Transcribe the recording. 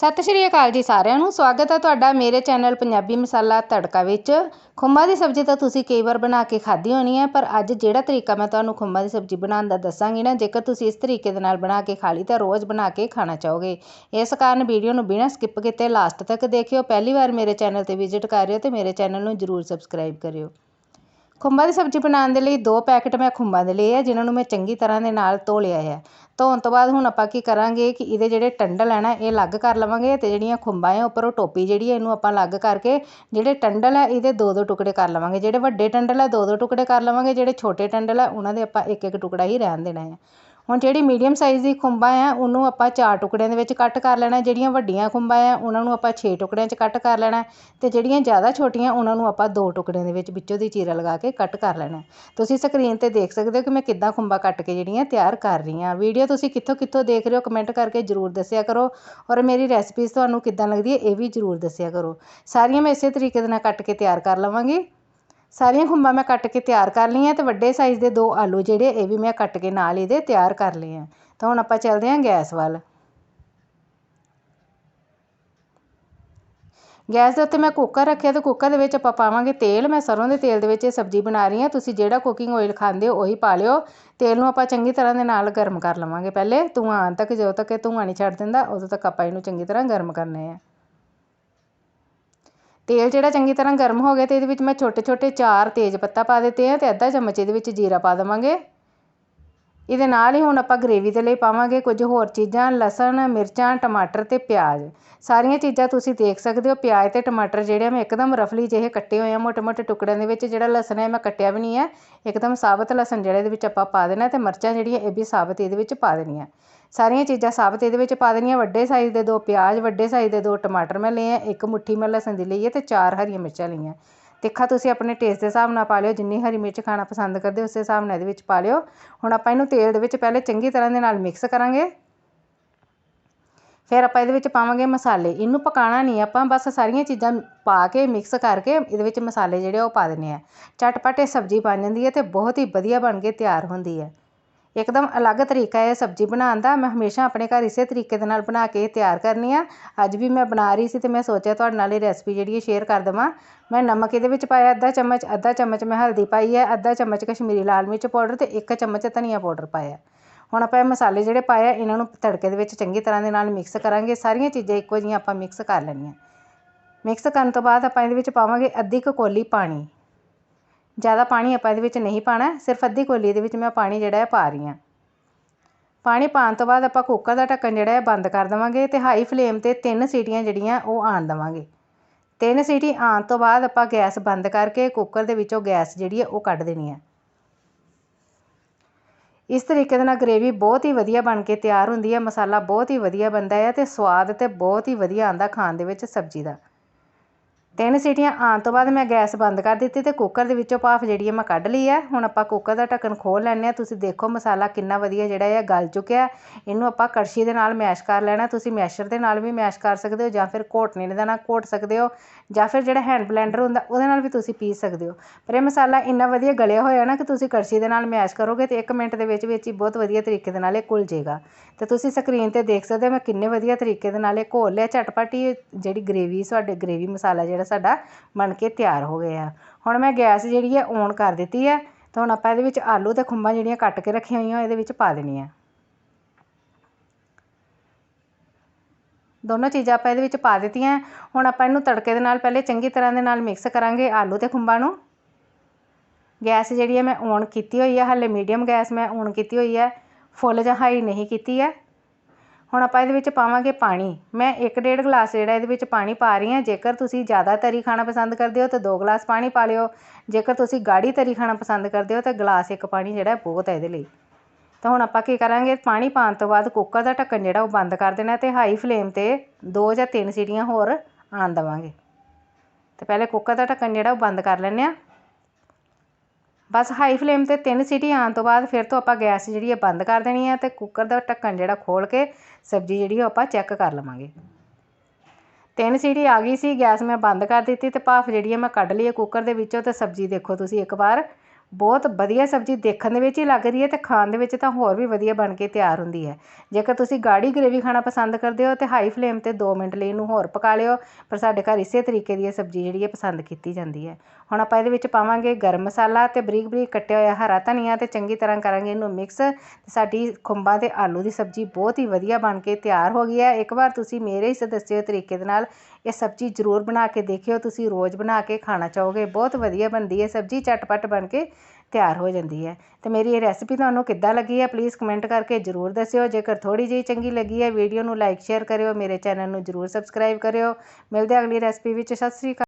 ਸਤਿ ਸ਼੍ਰੀ ਅਕਾਲ ਜੀ ਸਾਰਿਆਂ ਨੂੰ। ਸਵਾਗਤ ਹੈ ਤੁਹਾਡਾ ਮੇਰੇ ਚੈਨਲ ਪੰਜਾਬੀ ਮਸਾਲਾ ਤੜਕਾ ਵਿੱਚ। ਖੁੰਬਾਂ ਦੀ ਸਬਜ਼ੀ ਤਾਂ ਤੁਸੀਂ ਕਈ ਵਾਰ ਬਣਾ ਕੇ ਖਾਧੀ ਹੋਣੀ ਹੈ, ਪਰ ਅੱਜ ਜਿਹੜਾ ਤਰੀਕਾ ਮੈਂ ਤੁਹਾਨੂੰ ਖੁੰਬਾਂ ਦੀ ਸਬਜ਼ੀ ਬਣਾਉਣ ਦਾ ਦੱਸਾਂਗੀ ਨਾ, ਜੇਕਰ ਤੁਸੀਂ ਇਸ ਤਰੀਕੇ ਦੇ ਨਾਲ ਬਣਾ ਕੇ ਖਾ ਲਈ ਤਾਂ ਰੋਜ਼ ਬਣਾ ਕੇ ਖਾਣਾ ਚਾਹੋਗੇ। ਇਸ ਕਾਰਨ ਵੀਡੀਓ ਨੂੰ ਬਿਨਾਂ ਸਕਿਪ ਕੀਤੇ ਲਾਸਟ ਤੱਕ ਦੇਖਿਓ। ਪਹਿਲੀ ਵਾਰ ਮੇਰੇ ਚੈਨਲ ਤੇ ਵਿਜ਼ਿਟ ਕਰ ਰਹੇ ਹੋ ਤੇ ਮੇਰੇ ਚੈਨਲ ਨੂੰ ਜਰੂਰ ਸਬਸਕ੍ਰਾਈਬ ਕਰਿਓ। ਖੁੰਬਾਂ ਦੀ ਸਬਜ਼ੀ ਬਣਾਉਣ ਦੇ ਲਈ ਦੋ ਪੈਕਟ ਮੈਂ ਖੁੰਬਾਂ ਦੇ ਲਏ ਆ, ਜਿਨ੍ਹਾਂ ਨੂੰ ਮੈਂ ਚੰਗੀ ਤਰ੍ਹਾਂ ਦੇ ਨਾਲ ਧੋ ਲਿਆ ਹੈ ਧੋਣ ਤੋਂ ਬਾਅਦ ਹੁਣ ਆਪਾਂ ਕੀ ਕਰਾਂਗੇ ਕਿ ਇਹਦੇ ਜਿਹੜੇ ਟੰਡਲ ਹੈ ਨਾ, ਇਹ ਅਲੱਗ ਕਰ ਲਵਾਂਗੇ ਅਤੇ ਜਿਹੜੀਆਂ ਖੁੰਬਾਂ ਆ, ਉੱਪਰੋਂ ਟੋਪੀ ਜਿਹੜੀ ਹੈ ਇਹਨੂੰ ਆਪਾਂ ਅਲੱਗ ਕਰਕੇ ਜਿਹੜੇ ਟੰਡਲ ਹੈ ਇਹਦੇ ਦੋ ਦੋ ਟੁਕੜੇ ਕਰ ਲਵਾਂਗੇ। ਜਿਹੜੇ ਵੱਡੇ ਟੰਡਲ ਹੈ ਦੋ ਦੋ ਟੁਕੜੇ ਕਰ ਲਵਾਂਗੇ, ਜਿਹੜੇ ਛੋਟੇ ਟੰਡਲ ਹੈ ਉਹਨਾਂ ਦੇ ਆਪਾਂ ਇੱਕ ਇੱਕ ਟੁਕੜਾ ਹੀ ਰਹਿਣ ਦੇਣਾ ਆ। ਹੁਣ ਜਿਹੜੀ ਮੀਡੀਅਮ ਸਾਈਜ਼ ਦੀ ਖੁੰਬਾਂ ਆ, ਉਹਨੂੰ ਆਪਾਂ ਚਾਰ ਟੁਕੜਿਆਂ ਦੇ ਵਿੱਚ ਕੱਟ ਕਰ ਲੈਣਾ। ਜਿਹੜੀਆਂ ਵੱਡੀਆਂ ਖੁੰਬਾਂ ਆ, ਉਹਨਾਂ ਨੂੰ ਆਪਾਂ ਛੇ ਟੁਕੜਿਆਂ 'ਚ ਕੱਟ ਕਰ ਲੈਣਾ। ਅਤੇ ਜਿਹੜੀਆਂ ਜ਼ਿਆਦਾ ਛੋਟੀਆਂ, ਉਹਨਾਂ ਨੂੰ ਆਪਾਂ ਦੋ ਟੁਕੜਿਆਂ ਦੇ ਵਿੱਚ ਵਿੱਚੋਂ ਦੀ ਚੀਰਾ ਲਗਾ ਕੇ ਕੱਟ ਕਰ ਲੈਣਾ। ਤੁਸੀਂ ਸਕਰੀਨ ਤੇ ਦੇਖ ਸਕਦੇ ਹੋ ਕਿ ਮੈਂ ਕਿੱਦਾਂ ਖੁੰਬਾਂ ਕੱਟ ਕੇ ਜਿਹੜੀਆਂ ਤਿਆਰ ਕਰ ਰਹੀ ਹਾਂ। ਵੀਡੀਓ ਤੁਸੀਂ ਕਿੱਥੋਂ ਕਿੱਥੋਂ ਦੇਖ ਰਹੇ ਹੋ ਕਮੈਂਟ ਕਰਕੇ ਜ਼ਰੂਰ ਦੱਸਿਆ ਕਰੋ। ਔਰ ਮੇਰੀ ਰੈਸਪੀਜ਼ ਤੁਹਾਨੂੰ ਕਿੱਦਾਂ ਲੱਗਦੀ ਹੈ, ਇਹ ਵੀ ਜ਼ਰੂਰ ਦੱਸਿਆ ਕਰੋ। ਸਾਰੀਆਂ ਮੈਂ ਇਸੇ ਤਰੀਕੇ ਦੇ ਨਾਲ ਕੱਟ ਕੇ ਤਿਆਰ ਕਰ ਲਵਾਂਗੀ। ਸਾਰੀਆਂ ਖੁੰਬਾਂ ਮੈਂ ਕੱਟ ਕੇ ਤਿਆਰ ਕਰ ਲਈਆਂ ਤੇ ਵੱਡੇ ਸਾਈਜ਼ ਦੇ ਦੋ ਆਲੂ ਜਿਹੜੇ, ਇਹ ਵੀ ਮੈਂ ਕੱਟ ਕੇ ਨਾਲ ਇਹਦੇ ਤਿਆਰ ਕਰ ਲਏ ਆ। ਤਾਂ ਹੁਣ ਆਪਾਂ ਚੱਲਦੇ ਹਾਂ ਗੈਸ ਵੱਲ। ਗੈਸ ਦੇ ਉੱਤੇ ਮੈਂ ਕੁੱਕਰ ਰੱਖਿਆ ਤੇ ਕੁੱਕਰ ਦੇ ਵਿੱਚ ਆਪਾਂ ਪਾਵਾਂਗੇ ਤੇਲ। ਮੈਂ ਸਰੋਂ ਦੇ ਤੇਲ ਦੇ ਵਿੱਚ ਇਹ ਸਬਜ਼ੀ ਬਣਾ ਰਹੀ ਹਾਂ। ਤੁਸੀਂ ਜਿਹੜਾ ਕੁਕਿੰਗ ਆਇਲ ਖਾਂਦੇ ਹੋ, ਉਹੀ ਪਾ ਲਿਓ। ਤੇਲ ਨੂੰ ਆਪਾਂ ਚੰਗੀ ਤਰ੍ਹਾਂ ਦੇ ਨਾਲ ਗਰਮ ਕਰ ਲਵਾਂਗੇ। ਪਹਿਲੇ ਧੂਆਂ ਆਉਣ ਤੱਕ, ਜਦੋਂ ਤੱਕ ਇਹ ਧੂਆਂ ਨਹੀਂ ਛੱਡ ਦਿੰਦਾ, ਉਦੋਂ ਤੱਕ ਆਪਾਂ ਇਹਨੂੰ ਚੰਗੀ ਤਰ੍ਹਾਂ ਗਰਮ ਕਰਨੇ ਆ। ਤੇਲ ਜਿਹੜਾ ਚੰਗੀ ਤਰ੍ਹਾਂ ਗਰਮ ਹੋ ਗਿਆ ਅਤੇ ਇਹਦੇ ਵਿੱਚ ਮੈਂ ਛੋਟੇ ਛੋਟੇ ਚਾਰ ਤੇਜ਼ ਪੱਤਾ ਪਾ ਦਿੱਤੇ ਆ ਅਤੇ ਅੱਧਾ ਚਮਚ ਇਹਦੇ ਵਿੱਚ ਜੀਰਾ ਪਾ ਦੇਵਾਂਗੇ। ਇਹਦੇ ਨਾਲ ਹੀ ਹੁਣ ਆਪਾਂ ਗ੍ਰੇਵੀ ਦੇ ਲਈ ਪਾਵਾਂਗੇ ਕੁਝ ਹੋਰ ਚੀਜ਼ਾਂ, ਲਸਣ, ਮਿਰਚਾਂ, ਟਮਾਟਰ ਅਤੇ ਪਿਆਜ਼। ਸਾਰੀਆਂ ਚੀਜ਼ਾਂ ਤੁਸੀਂ ਦੇਖ ਸਕਦੇ ਹੋ, ਪਿਆਜ਼ ਤੇ ਟਮਾਟਰ ਜਿਹੜੇ ਮੈਂ ਇੱਕਦਮ ਰਫਲੀ ਜਿਹੇ ਕੱਟੇ ਹੋਏ ਆ, ਮੋਟੇ-ਮੋਟੇ ਟੁਕੜਿਆਂ ਦੇ ਵਿੱਚ ਜਿਹੜਾ ਲਸਣ ਹੈ ਮੈਂ ਕੱਟਿਆ ਵੀ ਨਹੀਂ ਹੈ। ਇੱਕਦਮ ਸਾਬਤ ਲਸਣ ਜਿਹੜਾ ਇਹਦੇ ਵਿੱਚ ਆਪਾਂ ਪਾ ਦੇਣਾ ਅਤੇ ਮਿਰਚਾਂ ਜਿਹੜੀਆਂ ਇਹ ਵੀ ਸਾਬਤ ਇਹਦੇ ਵਿੱਚ ਪਾ ਦੇਣੀਆਂ। ਸਾਰੀਆਂ ਚੀਜ਼ਾਂ ਸਾਬਤ ਇਹਦੇ ਵਿੱਚ ਪਾ ਦੇਣੀਆਂ ਵੱਡੇ ਸਾਈਜ਼ ਦੇ ਦੋ, ਪਿਆਜ਼ ਵੱਡੇ ਸਾਈਜ਼ ਦੇ ਦੋ, ਟਮਾਟਰ ਮੈਂ ਲਏ ਆ, ਇੱਕ ਮੁੱਠੀ ਮੈਂ ਲਸਣ ਦੀ ਲਈ ਹੈ ਅਤੇ ਚਾਰ ਹਰੀਆਂ ਮਿਰਚਾਂ ਲਈਆਂ। ਤਿੱਖਾ ਤੁਸੀਂ ਆਪਣੇ ਟੇਸਟ ਦੇ ਹਿਸਾਬ ਨਾਲ ਪਾ ਲਿਓ, ਜਿੰਨੀ ਹਰੀ ਮਿਰਚ ਖਾਣਾ ਪਸੰਦ ਕਰਦੇ ਉਸੇ ਹਿਸਾਬ ਨਾਲ ਇਹਦੇ ਵਿੱਚ ਪਾ ਲਿਓ। ਹੁਣ ਆਪਾਂ ਇਹਨੂੰ ਤੇਲ ਦੇ ਵਿੱਚ ਪਹਿਲੇ ਚੰਗੀ ਤਰ੍ਹਾਂ ਦੇ ਨਾਲ ਮਿਕਸ ਕਰਾਂਗੇ। ਫਿਰ ਆਪਾਂ ਇਹਦੇ ਵਿੱਚ ਪਾਵਾਂਗੇ ਮਸਾਲੇ। ਇਹਨੂੰ ਪਕਾਣਾ ਨਹੀਂ, ਆਪਾਂ ਬਸ ਸਾਰੀਆਂ ਚੀਜ਼ਾਂ ਪਾ ਕੇ ਮਿਕਸ ਕਰਕੇ ਇਹਦੇ ਵਿੱਚ ਮਸਾਲੇ ਜਿਹੜੇ ਉਹ ਪਾ ਦਿੰਨੇ ਆ। ਚਟਪਟੇ ਸਬਜ਼ੀ ਬਣ ਜਾਂਦੀ ਹੈ ਤੇ ਬਹੁਤ ਹੀ ਵਧੀਆ ਬਣ ਕੇ ਤਿਆਰ ਹੁੰਦੀ ਹੈ ਇੱਕਦਮ ਅਲੱਗ ਤਰੀਕਾ ਹੈ ਸਬਜ਼ੀ ਬਣਾਉਣ ਦਾ। ਮੈਂ ਹਮੇਸ਼ਾ ਆਪਣੇ ਘਰ ਇਸੇ ਤਰੀਕੇ ਦੇ ਨਾਲ ਬਣਾ ਕੇ ਤਿਆਰ ਕਰਨੀ ਆ। ਅੱਜ ਵੀ ਮੈਂ ਬਣਾ ਰਹੀ ਸੀ ਅਤੇ ਮੈਂ ਸੋਚਿਆ ਤੁਹਾਡੇ ਨਾਲ ਇਹ ਰੈਸਪੀ ਜਿਹੜੀ ਹੈ ਸ਼ੇਅਰ ਕਰ ਦੇਵਾਂ। ਮੈਂ ਨਮਕ ਇਹਦੇ ਵਿੱਚ ਪਾਇਆ, ਅੱਧਾ ਚਮਚ ਅੱਧਾ ਚਮਚ ਮੈਂ ਹਲਦੀ ਪਾਈ ਹੈ, ਅੱਧਾ ਚਮਚ ਕਸ਼ਮੀਰੀ ਲਾਲ ਮਿਰਚ ਪਾਊਡਰ ਅਤੇ ਇੱਕ ਚਮਚ ਧਨੀਆ ਪਾਊਡਰ ਪਾਇਆ। ਹੁਣ ਆਪਾਂ ਇਹ ਮਸਾਲੇ ਜਿਹੜੇ ਪਾਏ ਆ, ਇਹਨਾਂ ਨੂੰ ਤੜਕੇ ਦੇ ਵਿੱਚ ਚੰਗੀ ਤਰ੍ਹਾਂ ਦੇ ਨਾਲ ਮਿਕਸ ਕਰਾਂਗੇ। ਸਾਰੀਆਂ ਚੀਜ਼ਾਂ ਇੱਕੋ ਜਿਹੀਆਂ ਆਪਾਂ ਮਿਕਸ ਕਰ ਲੈਣੀਆਂ। ਮਿਕਸ ਕਰਨ ਤੋਂ ਬਾਅਦ ਆਪਾਂ ਇਹਦੇ ਵਿੱਚ ਪਾਵਾਂਗੇ ਅੱਧੀ ਕੁ ਕੋਲੀ ਪਾਣੀ। ਜ਼ਿਆਦਾ ਪਾਣੀ ਆਪਾਂ ਇਹਦੇ ਵਿੱਚ ਨਹੀਂ ਪਾਣਾ, ਸਿਰਫ ਅੱਧੀ ਕੋਲੀ ਦੇ ਵਿੱਚ ਮੈਂ ਪਾਣੀ ਜਿਹੜਾ ਹੈ ਪਾ ਰਹੀ ਹਾਂ। ਪਾਣੀ ਪਾਉਣ ਤੋਂ ਬਾਅਦ ਆਪਾਂ ਕੁੱਕਰ ਦਾ ਢੱਕਣ ਜਿਹੜਾ ਹੈ ਬੰਦ ਕਰ ਦੇਵਾਂਗੇ ਤੇ ਹਾਈ ਫਲੇਮ ਤੇ ਤਿੰਨ ਸੀਟੀਆਂ ਜਿਹੜੀਆਂ ਉਹ ਆਣ ਦੇਵਾਂਗੇ। ਤਿੰਨ ਸੀਟੀ ਆਉਣ ਤੋਂ ਬਾਅਦ ਆਪਾਂ ਗੈਸ ਬੰਦ ਕਰਕੇ ਕੁੱਕਰ ਦੇ ਵਿੱਚੋਂ ਗੈਸ ਜਿਹੜੀ ਹੈ ਉਹ ਕੱਢ ਦੇਣੀ ਹੈ। ਇਸ ਤਰੀਕੇ ਦੇ ਨਾਲ ਗ੍ਰੇਵੀ ਬਹੁਤ ਹੀ ਵਧੀਆ ਬਣ ਕੇ ਤਿਆਰ ਹੁੰਦੀ ਹੈ, ਮਸਾਲਾ ਬਹੁਤ ਹੀ ਵਧੀਆ ਬਣਦਾ ਹੈ ਤੇ ਸਵਾਦ ਤੇ ਬਹੁਤ ਹੀ ਵਧੀਆ ਆਂਦਾ ਖਾਣ ਦੇ ਵਿੱਚ ਸਬਜ਼ੀ ਦਾ। ਤਿੰਨ ਸੀਟੀਆਂ ਆਉਣ ਤੋਂ ਬਾਅਦ ਮੈਂ ਗੈਸ ਬੰਦ ਕਰ ਦਿੱਤੀ ਅਤੇ ਕੁੱਕਰ ਦੇ ਵਿੱਚੋਂ ਭਾਫ ਜਿਹੜੀ ਹੈ ਮੈਂ ਕੱਢ ਲਈ ਹੈ ਹੁਣ ਆਪਾਂ ਕੁੱਕਰ ਦਾ ਢੱਕਣ ਖੋਲ੍ਹ ਲੈਂਦੇ ਹਾਂ ਤੁਸੀਂ ਦੇਖੋ ਮਸਾਲਾ ਕਿੰਨਾ ਵਧੀਆ ਜਿਹੜਾ ਹੈ ਗਲ ਚੁੱਕਿਆ। ਇਹਨੂੰ ਆਪਾਂ ਕੜਛੀ ਦੇ ਨਾਲ ਮੈਸ਼ ਕਰ ਲੈਣਾ। ਤੁਸੀਂ ਮੈਸ਼ਰ ਦੇ ਨਾਲ ਵੀ ਮੈਸ਼ ਕਰ ਸਕਦੇ ਹੋ ਜਾਂ ਫਿਰ ਘੋਟਣੇ ਦੇ ਨਾਲ ਘੋਟ ਸਕਦੇ ਹੋ ਜਾਂ ਫਿਰ ਜਿਹੜਾ ਹੈਂਡ ਬਲੈਂਡਰ ਹੁੰਦਾ, ਉਹਦੇ ਨਾਲ ਵੀ ਤੁਸੀਂ ਪੀਸ ਸਕਦੇ ਹੋ। ਪਰ ਇਹ ਮਸਾਲਾ ਇੰਨਾ ਵਧੀਆ ਗਲਿਆ ਹੋਇਆ ਨਾ ਕਿ ਤੁਸੀਂ ਕੜਛੀ ਦੇ ਨਾਲ ਮੈਸ਼ ਕਰੋਗੇ ਤੇ 1 ਮਿੰਟ ਦੇ ਵਿੱਚ ਵਿੱਚ ਹੀ ਬਹੁਤ ਵਧੀਆ ਤਰੀਕੇ ਦੇ ਨਾਲ ਇਹ ਘੁਲ ਜਾਏਗਾ। ਤੇ ਤੁਸੀਂ ਸਕਰੀਨ ਤੇ ਦੇਖ ਸਕਦੇ ਹੋ ਮੈਂ ਕਿੰਨੇ ਵਧੀਆ ਤਰੀਕੇ ਦੇ ਨਾਲ ਇਹ ਘੋਲ ਲਿਆ। ਝਟਪਟ ਹੀ ਜਿਹੜੀ ਗ੍ਰੇਵੀ ਤੁਹਾਡੇ ਗ੍ਰੇਵੀ ਮਸਾਲਾ ਜਿਹੜਾ ਸਾਡਾ ਬਣ ਕੇ ਤਿਆਰ ਹੋ ਗਿਆ। ਹੁਣ ਮੈਂ ਗੈਸ ਜਿਹੜੀ ਹੈ ਔਨ ਕਰ ਦਿੱਤੀ ਹੈ ਤਾਂ ਹੁਣ ਆਪਾਂ ਇਹਦੇ ਵਿੱਚ ਆਲੂ ਤੇ ਖੁੰਬਾਂ ਜਿਹੜੀਆਂ ਕੱਟ ਕੇ ਰੱਖੀਆਂ ਹੋਈਆਂ, ਇਹਦੇ ਵਿੱਚ ਪਾ ਦੇਣੀਆਂ। ਦੋਨੋਂ ਚੀਜ਼ਾਂ ਆਪਾਂ ਇਹਦੇ ਵਿੱਚ ਪਾ ਦਿੱਤੀਆਂ। ਹੁਣ ਆਪਾਂ ਇਹਨੂੰ ਤੜਕੇ ਦੇ ਨਾਲ, ਪਹਿਲੇ ਚੰਗੀ ਤਰ੍ਹਾਂ ਦੇ ਨਾਲ ਮਿਕਸ ਕਰਾਂਗੇ ਆਲੂ ਤੇ ਖੁੰਬਾਂ ਨੂੰ। ਗੈਸ ਜਿਹੜੀ ਹੈ ਮੈਂ ਔਨ ਕੀਤੀ ਹੋਈ ਹੈ, ਹਾਲੇ ਮੀਡੀਅਮ ਗੈਸ ਮੈਂ ਔਨ ਕੀਤੀ ਹੋਈ ਹੈ। ਫੁੱਲ ਜਾਂ ਹਾਈ ਨਹੀਂ ਕੀਤੀ ਹੈ। ਹੁਣ ਆਪਾਂ ਇਹਦੇ ਵਿੱਚ ਪਾਵਾਂਗੇ ਪਾਣੀ। ਮੈਂ 1.5 ਗਲਾਸ ਜਿਹੜਾ ਇਹਦੇ ਵਿੱਚ ਪਾਣੀ ਪਾ ਰਹੀ ਹਾਂ। ਜੇਕਰ ਤੁਸੀਂ ਜ਼ਿਆਦਾ ਤਰੀ ਖਾਣਾ ਪਸੰਦ ਕਰਦੇ ਹੋ, ਤਾਂ ਦੋ ਗਲਾਸ ਪਾਣੀ ਪਾ ਲਿਓ। ਜੇਕਰ ਤੁਸੀਂ ਗਾੜੀ ਤਰੀ ਖਾਣਾ ਪਸੰਦ ਕਰਦੇ ਹੋ, ਤਾਂ ਗਲਾਸ ਇੱਕ ਪਾਣੀ ਜਿਹੜਾ ਬਹੁਤ ਹੈ ਇਹਦੇ ਲਈ। ਤਾਂ ਹੁਣ ਆਪਾਂ ਕੀ ਕਰਾਂਗੇ? ਪਾਣੀ ਪਾਉਣ ਤੋਂ ਬਾਅਦ ਕੁੱਕਰ ਦਾ ਢੱਕਣ ਜਿਹੜਾ ਉਹ ਬੰਦ ਕਰ ਦੇਣਾ ਤੇ ਹਾਈ ਫਲੇਮ ਤੇ ਦੋ ਜਾਂ ਤਿੰਨ ਸੀਟੀਆਂ ਹੋਰ ਆਣ ਦਵਾਂਗੇ। ਤੇ ਪਹਿਲੇ ਕੁੱਕਰ ਦਾ ਢੱਕਣ ਜਿਹੜਾ ਉਹ ਬੰਦ ਕਰ ਲੈਂਦੇ ਆ ਬਸ ਹਾਈ ਫਲੇਮ ਤੇ ਤਿੰਨ ਸੀਟੀ ਆਉਣ ਤੋਂ ਬਾਅਦ ਫਿਰ ਤੋਂ ਆਪਾਂ ਗੈਸ ਜਿਹੜੀ ਹੈ ਬੰਦ ਕਰ ਦੇਣੀ ਹੈ ਤੇ ਕੁੱਕਰ ਦਾ ਢੱਕਣ ਜਿਹੜਾ ਖੋਲ ਕੇ ਸਬਜ਼ੀ ਜਿਹੜੀ ਉਹ ਆਪਾਂ ਚੈੱਕ ਕਰ ਲਵਾਂਗੇ। ਤਿੰਨ ਸੀਟੀ ਆ ਗਈ ਸੀ, ਗੈਸ ਮੈਂ ਬੰਦ ਕਰ ਦਿੱਤੀ ਤੇ ਭਾਫ ਜਿਹੜੀ ਹੈ ਮੈਂ ਕੱਢ ਲਈ ਹੈ ਕੁੱਕਰ ਦੇ ਵਿੱਚੋਂ ਤੇ ਸਬਜ਼ੀ ਦੇਖੋ ਤੁਸੀਂ ਇੱਕ ਵਾਰ। ਬਹੁਤ ਵਧੀਆ ਸਬਜ਼ੀ ਦੇਖਣ ਦੇ ਵਿੱਚ ਹੀ ਲੱਗ ਰਹੀ ਹੈ ਅਤੇ ਖਾਣ ਦੇ ਵਿੱਚ ਤਾਂ ਹੋਰ ਵੀ ਵਧੀਆ ਬਣ ਕੇ ਤਿਆਰ ਹੁੰਦੀ ਹੈ। ਜੇਕਰ ਤੁਸੀਂ ਗਾੜੀ ਗ੍ਰੇਵੀ ਖਾਣਾ ਪਸੰਦ ਕਰਦੇ ਹੋ ਤਾਂ ਹਾਈ ਫਲੇਮ ਤੇ ਦੋ ਮਿੰਟ ਲਈ ਇਹਨੂੰ ਹੋਰ ਪਕਾ ਲਿਓ, ਪਰ ਸਾਡੇ ਘਰ ਇਸੇ ਤਰੀਕੇ ਦੀ ਇਹ ਸਬਜ਼ੀ ਜਿਹੜੀ ਹੈ ਪਸੰਦ ਕੀਤੀ ਜਾਂਦੀ ਹੈ। ਹੁਣ ਆਪਾਂ ਇਹਦੇ ਵਿੱਚ ਪਾਵਾਂਗੇ ਗਰਮ ਮਸਾਲਾ ਅਤੇ ਬਰੀਕ ਬਰੀਕ ਕੱਟਿਆ ਹੋਇਆ ਹਰਾ ਧਨੀਆ ਅਤੇ ਚੰਗੀ ਤਰ੍ਹਾਂ ਕਰਾਂਗੇ ਇਹਨੂੰ ਮਿਕਸ ਸਾਡੀ ਖੁੰਬਾਂ ਤੇ ਆਲੂ ਦੀ ਸਬਜ਼ੀ ਬਹੁਤ ਹੀ ਵਧੀਆ ਬਣ ਕੇ ਤਿਆਰ ਹੋ ਗਈ ਹੈ। ਇੱਕ ਵਾਰ ਤੁਸੀਂ ਮੇਰੇ ਇਸ ਦੱਸੇ ਤਰੀਕੇ ਦੇ ਨਾਲ ਇਹ ਸਬਜ਼ੀ ਜ਼ਰੂਰ ਬਣਾ ਕੇ ਦੇਖਿਓ, ਤੁਸੀਂ ਰੋਜ਼ ਬਣਾ ਕੇ ਖਾਣਾ ਚਾਹੋਗੇ, ਬਹੁਤ ਵਧੀਆ ਬਣਦੀ ਹੈ ਸਬਜ਼ੀ, ਝਟਪਟ ਬਣ ਕੇ ਤਿਆਰ ਹੋ ਜਾਂਦੀ ਹੈ। ਅਤੇ ਮੇਰੀ ਇਹ ਰੈਸਪੀ ਤੁਹਾਨੂੰ ਕਿੱਦਾਂ ਲੱਗੀ ਹੈ ਪਲੀਜ਼ ਕਮੈਂਟ ਕਰਕੇ ਜ਼ਰੂਰ ਦੱਸਿਓ। ਜੇਕਰ ਥੋੜ੍ਹੀ ਜਿਹੀ ਚੰਗੀ ਲੱਗੀ ਹੈ ਵੀਡੀਓ ਨੂੰ ਲਾਈਕ ਸ਼ੇਅਰ ਕਰਿਓ। ਮੇਰੇ ਚੈਨਲ ਨੂੰ ਜ਼ਰੂਰ ਸਬਸਕ੍ਰਾਈਬ ਕਰਿਓ। ਮਿਲਦੇ ਹਾਂ ਅਗਲੀ ਰੈਸਪੀ ਵਿੱਚ। ਸਤਿ ਸ੍ਰੀ ਅਕਾਲ।